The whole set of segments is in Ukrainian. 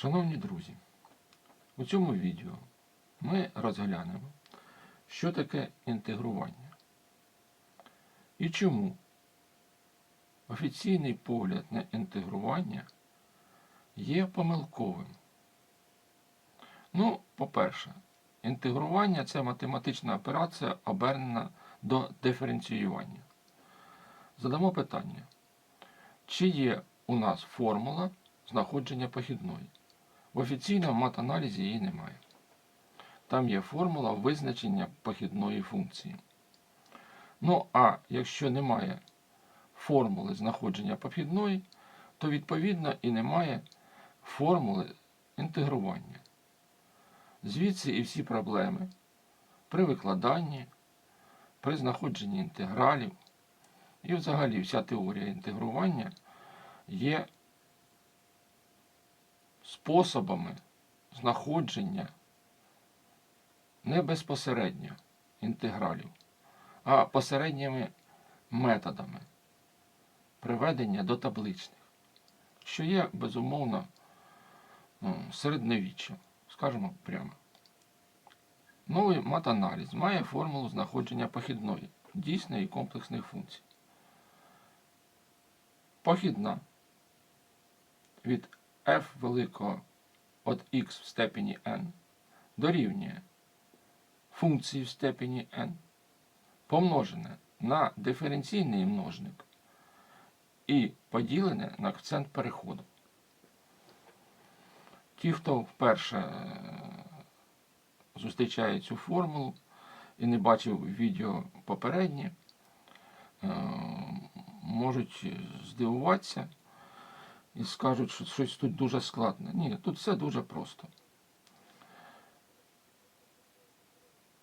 Шановні друзі, у цьому відео ми розглянемо, що таке інтегрування і чому офіційний погляд на інтегрування є помилковим. Ну, по-перше, інтегрування це математична операція, обернена до диференціювання. Задамо питання, чи є у нас формула знаходження похідної? В офіційному матаналізі її немає. Там є формула визначення похідної функції. Ну, а якщо немає формули знаходження похідної, то відповідно і немає формули інтегрування. Звідси і всі проблеми при викладанні, при знаходженні інтегралів і взагалі вся теорія інтегрування є способами знаходження не безпосередньо інтегралів, а посередніми методами приведення до табличних, що є, безумовно, ну, середньовіччям, скажімо прямо. Новий матаналіз має формулу знаходження похідної, дійсної і комплексних функцій. Похідна від f великого від x в степені n дорівнює функції в степені n помножене на диференційний множник і поділене на коефіцієнт переходу. Ті, хто вперше е, зустрічає цю формулу і не бачив відео попереднє, е, можуть здивуватися і скажуть, що щось тут дуже складне. Ні, тут все дуже просто.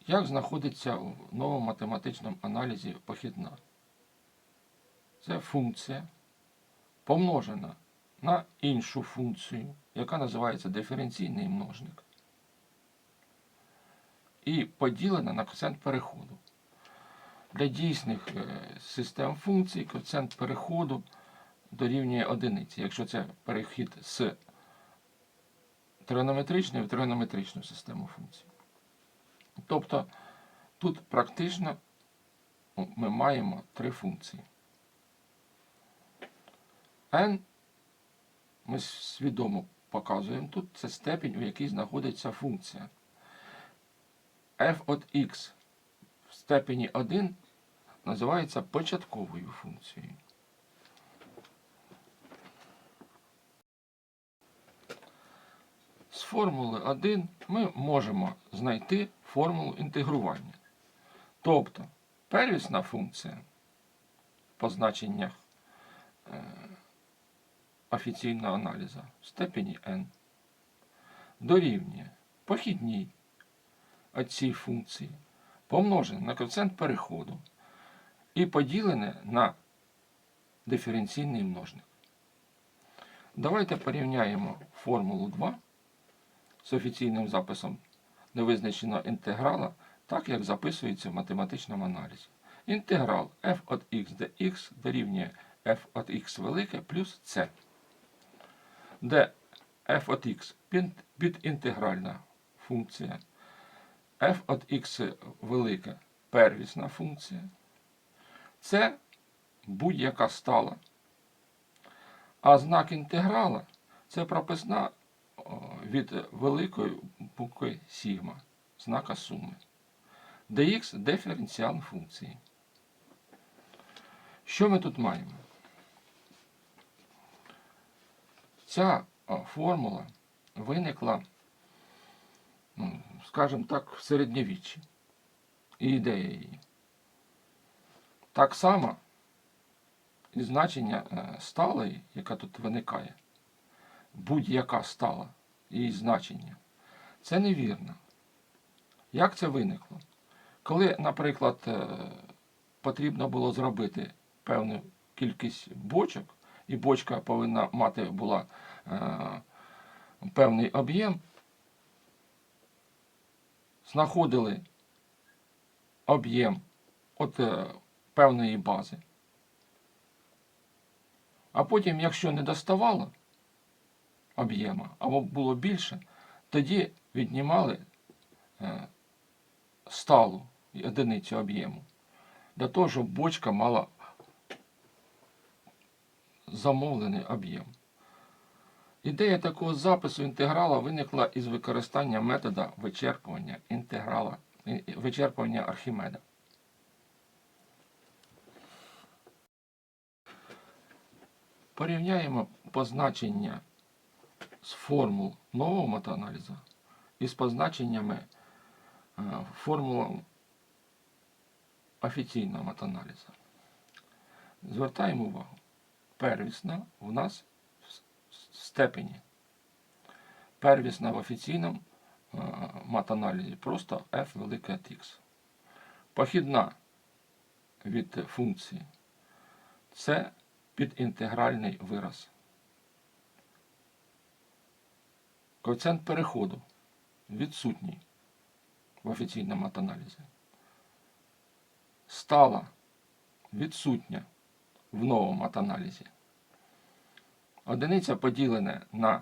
Як знаходиться в новому математичному аналізі похідна? Це функція помножена на іншу функцію, яка називається диференційний множник. І поділена на коефіцієнт переходу. Для дійсних е, систем функцій коефіцієнт переходу дорівнює одиниці, якщо це перехід з тригонометричної в тригонометричну систему функцій. Тобто тут практично ми маємо три функції. n ми свідомо показуємо тут, це степінь, у якій знаходиться функція. f от x в степені 1 називається початковою функцією. З формули 1 ми можемо знайти формулу інтегрування. Тобто первісна функція по значеннях е, офіційного аналізу в степені n дорівнює похідній цієї функції помножене на коефіцієнт переходу і поділене на диференційний множник. Давайте порівняємо формулу 2 з офіційним записом невизначеного інтеграла, так як записується в математичному аналізі. Інтеграл f от x dx дорівнює f от x велике плюс c, де f от x підінтегральна функція, f от x велике первісна функція, це будь-яка стала. А знак інтеграла це прописна від великої букви сігма, знака суми. dx диференціал функції. Що ми тут маємо? Ця формула виникла, ну, скажімо так, в середньовіччі. І ідея її. Так само і значення е, сталої, яка тут виникає, будь-яка стала її значення. Це невірно. Як це виникло? Коли, наприклад, е, потрібно було зробити певну кількість бочок, і бочка повинна мати була е, певний об'єм, знаходили об'єм от е, певної бази. А потім, якщо не доставало, об'єма, або було більше, тоді віднімали е, сталу одиницю об'єму. Для того, щоб бочка мала замовлений об'єм. Ідея такого запису інтеграла виникла із використання метода вичерпування інтеграла, вичерпування Архімеда. Порівняємо позначення з формул нового метааналізу із позначеннями е, формул офіційного метааналізу. Звертаємо увагу. Первісна в нас в степені. Первісна в офіційному е, матаналізі просто f велике от x. Похідна від функції це підінтегральний вираз. Коефіцієнт переходу відсутній в офіційному матаналізі. Стала відсутня в новому матаналізі. Одиниця поділена на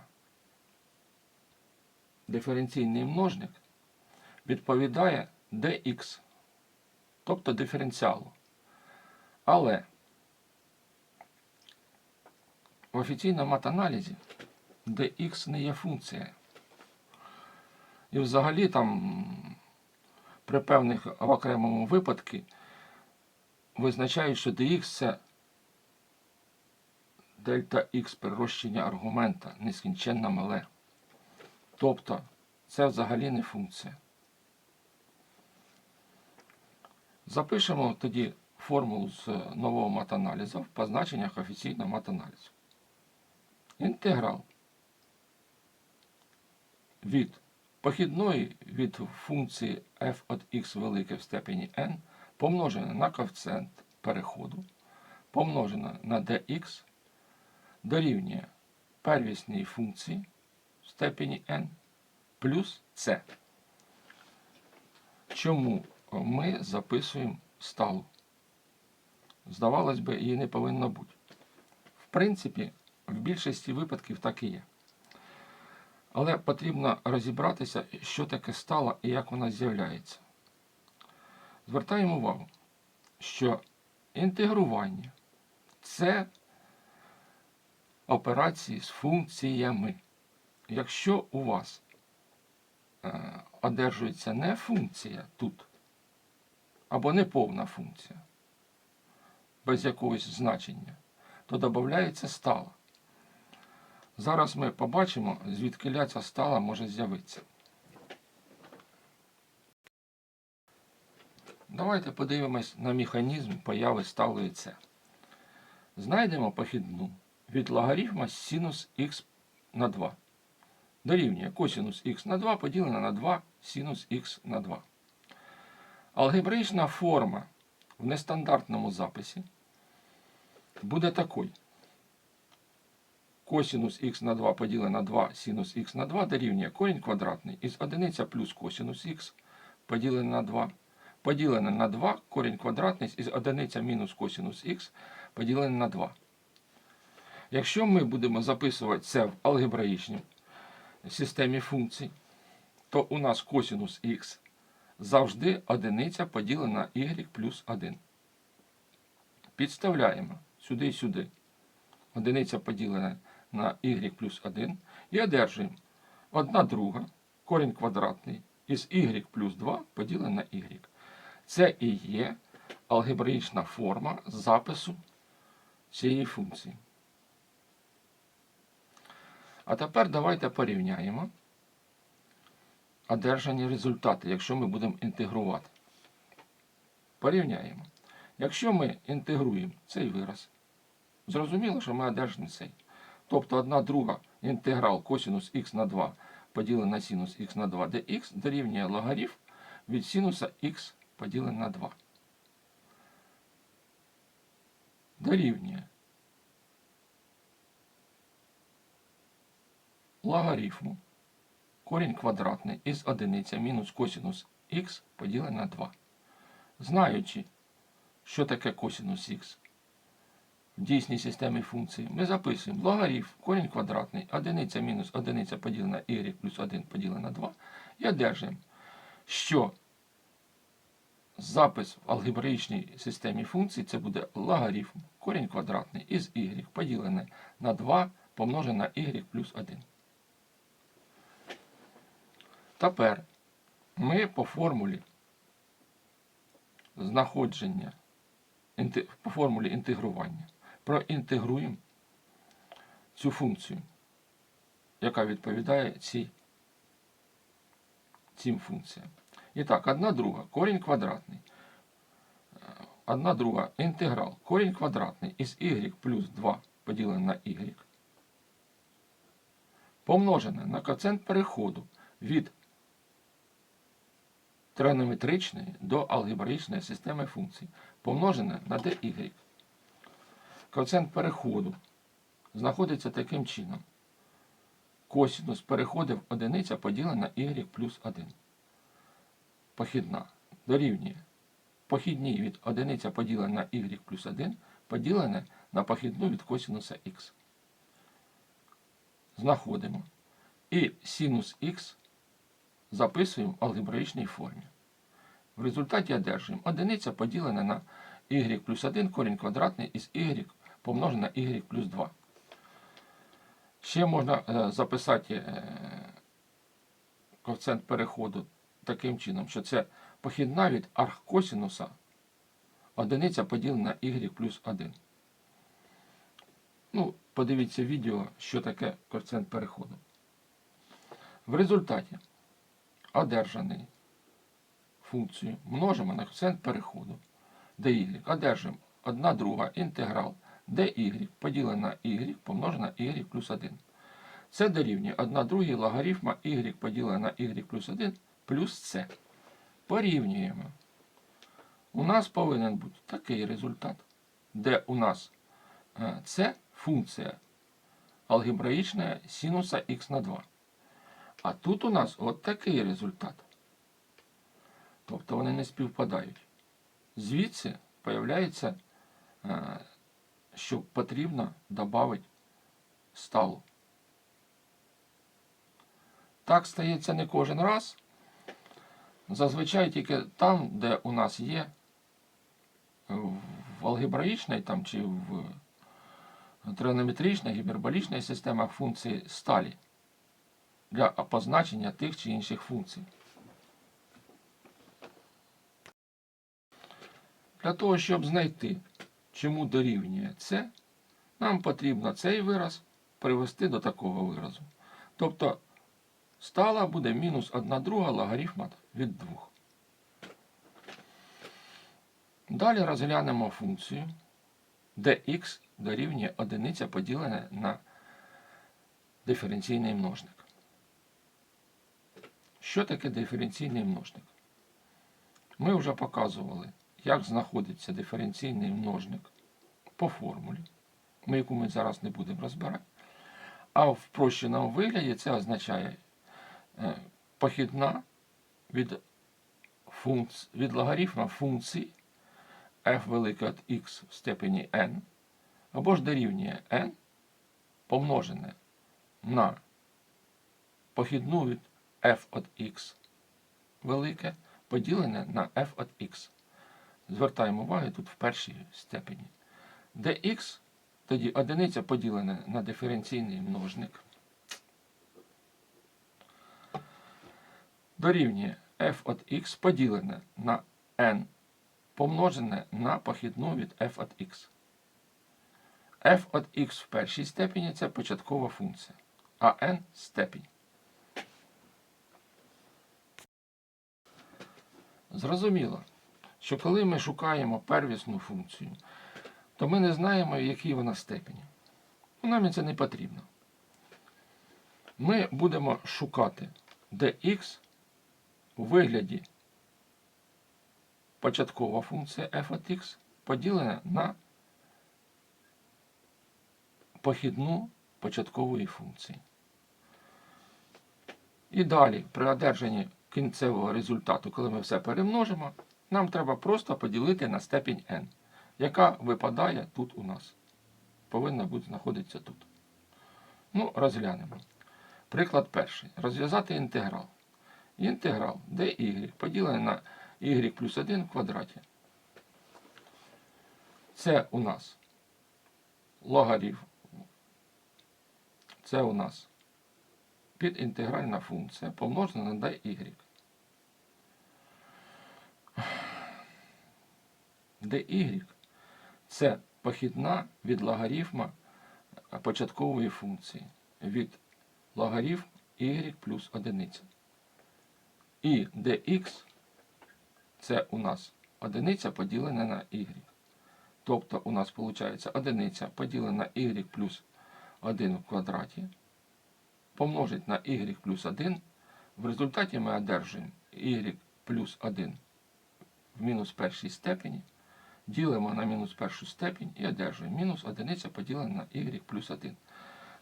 диференційний множник відповідає dx, тобто диференціалу. Але в офіційному матаналізі dx не є функція. І взагалі там при певних в окремому випадку визначають, що dx це дельта х перерощення аргумента нескінченно мале. Тобто це взагалі не функція. Запишемо тоді формулу з нового матаналізу в позначеннях офіційного матаналізу. Інтеграл від похідної від функції f от x велике в степені n помножене на коефіцієнт переходу, помножене на dx дорівнює первісній функції в степені n плюс c. Чому ми записуємо сталу? Здавалось би, її не повинно бути. В принципі, в більшості випадків так і є. Але потрібно розібратися, що таке стала і як вона з'являється. Звертаємо увагу, що інтегрування це операції з функціями. Якщо у вас е, одержується не функція тут, або неповна функція, без якогось значення, то додається стала. Зараз ми побачимо, звідки ця стала може з'явитися. Давайте подивимось на механізм появи сталої С. Знайдемо похідну від логарифма синус х на 2. Дорівнює косинус х на 2 поділене на 2 синус х на 2. Алгебраїчна форма в нестандартному записі буде такою. Косинус х на 2 поділене на 2 синус х на 2 дорівнює корінь квадратний із 1 плюс косинус х поділене на 2 поділене на 2 корінь квадратний із 1 мінус косинус х поділене на 2. Якщо ми будемо записувати це в алгебраїчній системі функцій, то у нас косинус х завжди одиниця поділена на y плюс 1. Підставляємо сюди і сюди. Одиниця поділена на y плюс 1 і одержуємо 1 друга корінь квадратний із y плюс 2 поділене на y. Це і є алгебраїчна форма запису цієї функції. А тепер давайте порівняємо одержані результати, якщо ми будемо інтегрувати. Порівняємо. Якщо ми інтегруємо цей вираз, зрозуміло, що ми одержимо цей. Тобто 1 друга інтеграл косинус х на 2 поділене на синус х на 2 dx дорівнює логарифм від синуса х поділене на 2. Дорівнює логарифму корінь квадратний із одиниця мінус косинус х поділене на 2. Знаючи, що таке косинус х, в дійсній системі функцій, ми записуємо логарифм, корінь квадратний, одиниця мінус одиниця поділена y плюс 1 поділена на 2, і одержуємо, що запис в алгебраїчній системі функцій це буде логарифм, корінь квадратний із y поділене на 2 помножене на y плюс 1. Тепер ми по формулі знаходження по формулі інтегрування проінтегруємо цю функцію, яка відповідає цій, цим функціям. І так, одна друга, корінь квадратний. Е, Одна друга інтеграл, корінь квадратний із y плюс 2 поділене на y, помножене на коефіцієнт переходу від тригонометричної до алгебраїчної системи функцій, помножене на dy. Коефіцієнт переходу знаходиться таким чином. Косінус переходив одиниця поділена y плюс 1. Похідна дорівнює похідній від одиниця поділена на y плюс 1 поділене на похідну від косінуса х. Знаходимо. І синус х записуємо в алгебраїчній формі. В результаті одержуємо одиниця поділена на y плюс 1 корінь квадратний із y помножене на y плюс 2. Ще можна е, записати е, коефіцієнт переходу таким чином, що це похідна від архкосінуса одиниця поділена на y плюс 1. Ну, подивіться відео, що таке коефіцієнт переходу. В результаті одержаний функцію множимо на коефіцієнт переходу dy. Одержимо 1 друга інтеграл dy поділене на y помножене на y плюс 1. Це дорівнює 1 другій логарифма y поділене на y плюс 1 плюс c. Порівнюємо. У нас повинен бути такий результат, де у нас е, це функція алгебраїчна синуса х на 2. А тут у нас от такий результат. Тобто вони не співпадають. Звідси появляється, е, що потрібно додати сталу. Так стається не кожен раз. Зазвичай тільки там, де у нас є в алгебраїчній там, чи в тригонометричній, гіперболічній системах функції сталі для позначення тих чи інших функцій. Для того, щоб знайти, чому дорівнює це, нам потрібно цей вираз привести до такого виразу. Тобто стала буде мінус 1 друга логарифма від 2. Далі розглянемо функцію, де х дорівнює 1 поділене на диференційний множник. Що таке диференційний множник? Ми вже показували, як знаходиться диференційний множник по формулі, ми яку ми зараз не будемо розбирати. А в прощеному вигляді це означає е, похідна від, функц... від логарифма функції f велике від x в степені n, або ж дорівнює n помножене на похідну від f від x велике поділене на f від x. Звертаємо увагу тут в першій степені. Де x, тоді одиниця поділена на диференційний множник. Дорівнює f від x поділене на n помножене на похідну від f від x. f від x в першій степені це початкова функція, а n степінь. Зрозуміло, що коли ми шукаємо первісну функцію, то ми не знаємо, в якій вона степені. Ну, Нам це не потрібно. Ми будемо шукати, де x у вигляді початкова функція f від x поділена на похідну початкової функції. І далі, при одержанні кінцевого результату, коли ми все перемножимо, нам треба просто поділити на степінь n, яка випадає тут у нас. повинна бути знаходитися тут. Ну, розглянемо. Приклад перший. Розв'язати інтеграл. Інтеграл dy поділений на y плюс 1 в квадраті. Це у нас логарифм. Це у нас підінтегральна функція помножена на dy. Dy це похідна від логарифма початкової функції від логарифм y плюс одиниця. І dx це у нас одиниця поділена на y. Тобто у нас виходить одиниця поділена на y плюс 1 в квадраті, помножить на y плюс 1. В результаті ми одержуємо y плюс 1 в мінус першій степені. Ділимо на мінус першу степінь і одержуємо мінус одиниця поділена на y плюс 1.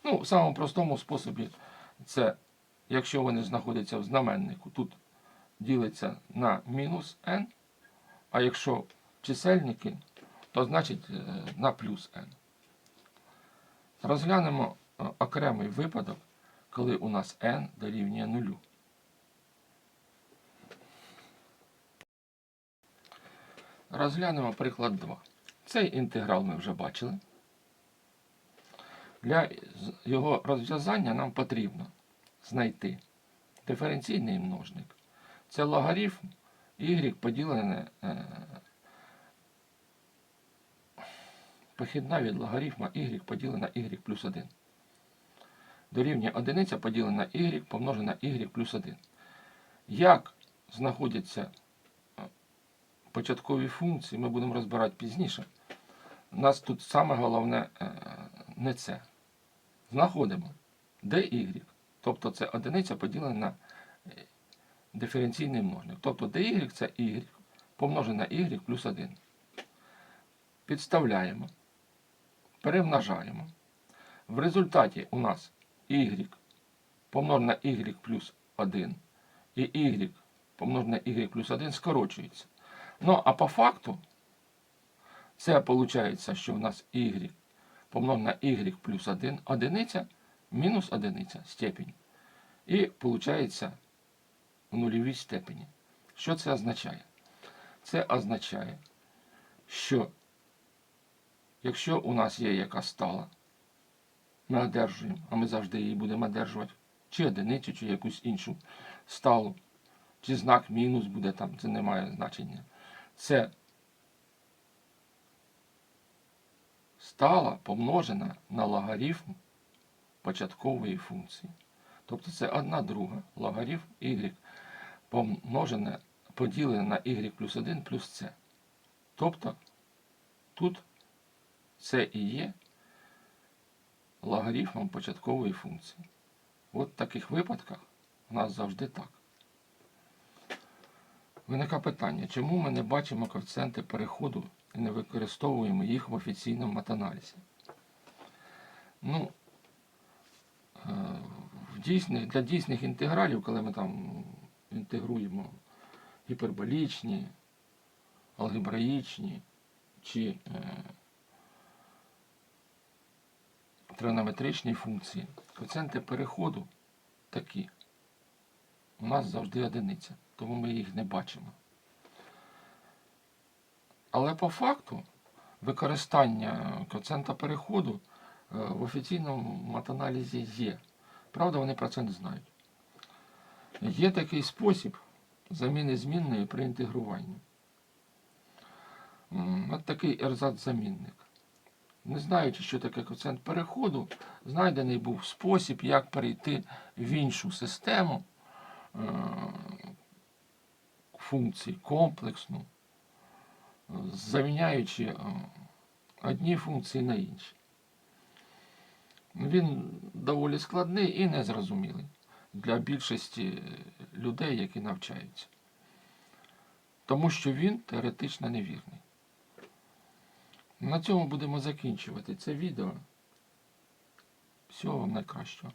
Ну, в самому простому способі це, якщо вони знаходяться в знаменнику, тут ділиться на мінус n, а якщо чисельники, то значить е, на плюс n. Розглянемо е, окремий випадок, коли у нас n дорівнює нулю. Розглянемо приклад 2. Цей інтеграл ми вже бачили. Для його розв'язання нам потрібно знайти диференційний множник. Це логарифм y поділене е, похідна від логарифма y поділена y плюс 1. Дорівнює одиниця поділена y помножена y плюс 1. Як знаходяться е, початкові функції, ми будемо розбирати пізніше. У нас тут саме головне е, не це. Знаходимо dy, тобто це одиниця поділена на е, диференційний множник. Тобто dy це y помножене на y плюс 1. Підставляємо, перемножаємо. В результаті у нас y помножене на y плюс 1 і y помножене на y плюс 1 скорочується. Ну, а по факту, це виходить, що у нас y помножене на y плюс 1, одиниця мінус одиниця степінь. І виходить в нульовій степені. Що це означає? Це означає, що якщо у нас є якась стала, ми одержуємо, а ми завжди її будемо одержувати, чи одиницю, чи якусь іншу сталу, чи знак мінус буде там, це не має значення. Це стала помножена на логарифм початкової функції. Тобто це одна друга логарифм y помножене, поділене на y плюс 1 плюс c. Тобто тут це і є логарифмом початкової функції. От в таких випадках у нас завжди так. Виникає питання, чому ми не бачимо коефіцієнти переходу і не використовуємо їх в офіційному матаналізі? Ну, е, в дійсних, для дійсних інтегралів, коли ми там інтегруємо гіперболічні, алгебраїчні чи е, трионометричні функції, коефіцієнти переходу такі. У нас завжди одиниця, тому ми їх не бачимо. Але по факту використання коефіцієнта переходу е, в офіційному матаналізі є. Правда, вони про це не знають. Є такий спосіб заміни змінної при інтегруванні. От такий ерзац-замінник. Не знаючи, що таке коефіцієнт переходу, знайдений був спосіб, як перейти в іншу систему е, функцій комплексну, е, заміняючи е, одні функції на інші. Він доволі складний і незрозумілий для більшості людей, які навчаються. Тому що він теоретично невірний. На цьому будемо закінчувати це відео. Всього вам найкращого.